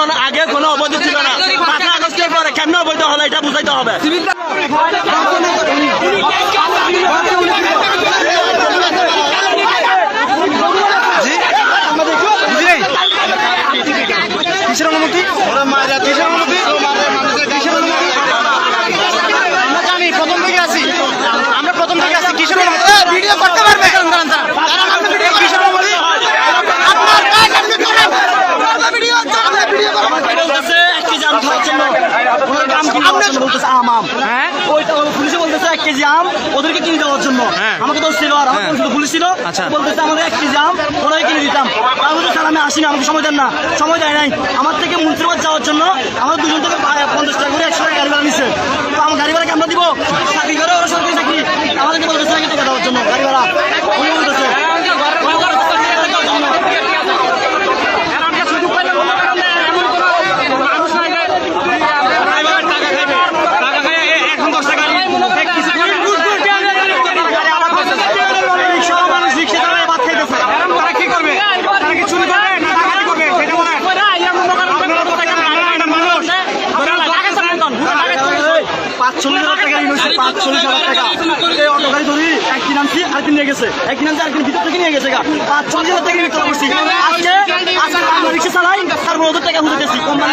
কোনো আগে কোনো অবৈধ ছিল না। পাঁচই আগস্টের পরে কেমন অবৈধ হলো এটা বুঝাইতে হবে। কিসের অনুমতি কিসের অনুমতি? কিসের অনুমতি আমরা জানি প্রথম থেকে আছি আমরা প্রথম থেকে আছি কিসের অনুমতি ভিডিও করতে পারবে কিসের অনুমতি আপনার কাজ আপনি করেন ভিডিও বলতেছে এক কেজি আম খাওয়ার জন্য বলতেছে আম আম। হ্যাঁ? ওইটা পুলিশে বলতেছে এক কেজি আম ওদেরকে কিনে দেওয়ার জন্য। হ্যাঁ। আমাকে দোষ ছিল আর আমার হ্যাঁ। পুলিশ ছিল। আচ্ছা। বলতেছে আমাদের এক কেজি আম ওনাকে কিনে দিতাম। তার মধ্যে স্যার আমি আসিনি আমাকে সময় দেন না। সময় দেয় নাই। আমার থেকে মুন্সিপাল যাওয়ার জন্য আমার দুজন থেকে পঞ্চাশ টাকা করে একশো টাকা গাড়ি ভাড়া নিচ্ছে তো আমার গাড়ি ভাড়া কেমন দিব চাকরি করে ওরা সরকারি চাকরি আমাদেরকে বলতেছে নাকি টাকা দেওয়ার জন্য গাড়ি ভাড়া উনি বলতেছে রিক্সা মানুষ রিক্সা চালায় ভাত খাইতেছে তারা কি করবে তারা কি চুরি করবে না ডাকাতি করবে সেটা বলেন আপনারা তো টাকা না, এটা মানুষ হাজার টাকা ইনভেস্ট পাঁচচল্লিশ হাজার টাকা। এই অটো গাড়ি ধরি একদিন আনছি আরেকদিন নিয়ে গেছে। একদিন আনছি আরেকদিন ভিতর থেকে নিয়ে গেছে গা। পাঁচচল্লিশ হাজার টাকা করছি। আজকে আজকে আমরা রিক্সা চালাই তারপর ওদের কোম্পানি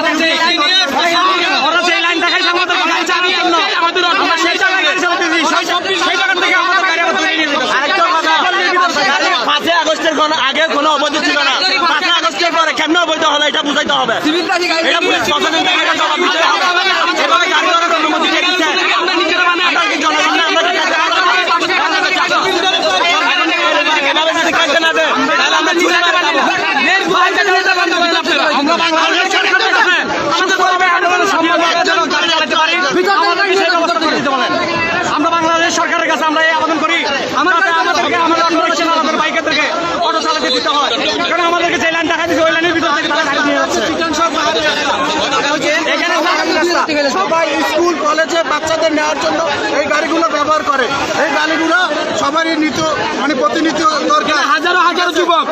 কোনো আগে কোনো অবৈধ ছিল না। পাঁচই আগস্টের পরে কেমন অবৈধ হলো এটা বুঝাইতে হবে। এটা পুলিশ প্রশাসন থেকে এটা জবাব দিতে হবে এভাবে গাড়ি ধরার অনুমতি কে দিচ্ছে আমরা কি জনগণ না? আমরা কি এভাবে যদি কাজে না দেয়, তাহলে আমরা চুরি করে খাব। আমরা বাংলাদেশ সরকারের কাছে আমাদের বলবে আন্দোলনের সম্মান যেন গাড়ি চালাতে পারি আমাদেরকে সেই ব্যবস্থা করে দিতে বলেন আমরা বাংলাদেশ সরকারের কাছে আমরা এই আবেদন করি। যাতে আমাদেরকে আমাদের অটো আমাদের বাইকারদেরকে অটো চালাতে দিতে হয়। কারণ আমাদেরকে যে লাইন দেখা দিচ্ছে ওই লাইনের ভিতর থেকে তারা গাড়ি নিয়ে যাচ্ছে। সবাই স্কুল কলেজে বাচ্চাদের নেওয়ার জন্য এই গাড়িগুলো ব্যবহার করে। এই গাড়িগুলো সবারই নিত্য মানে প্রতিনিধিত্ব দরকার। হাজারো হাজারো যুবক।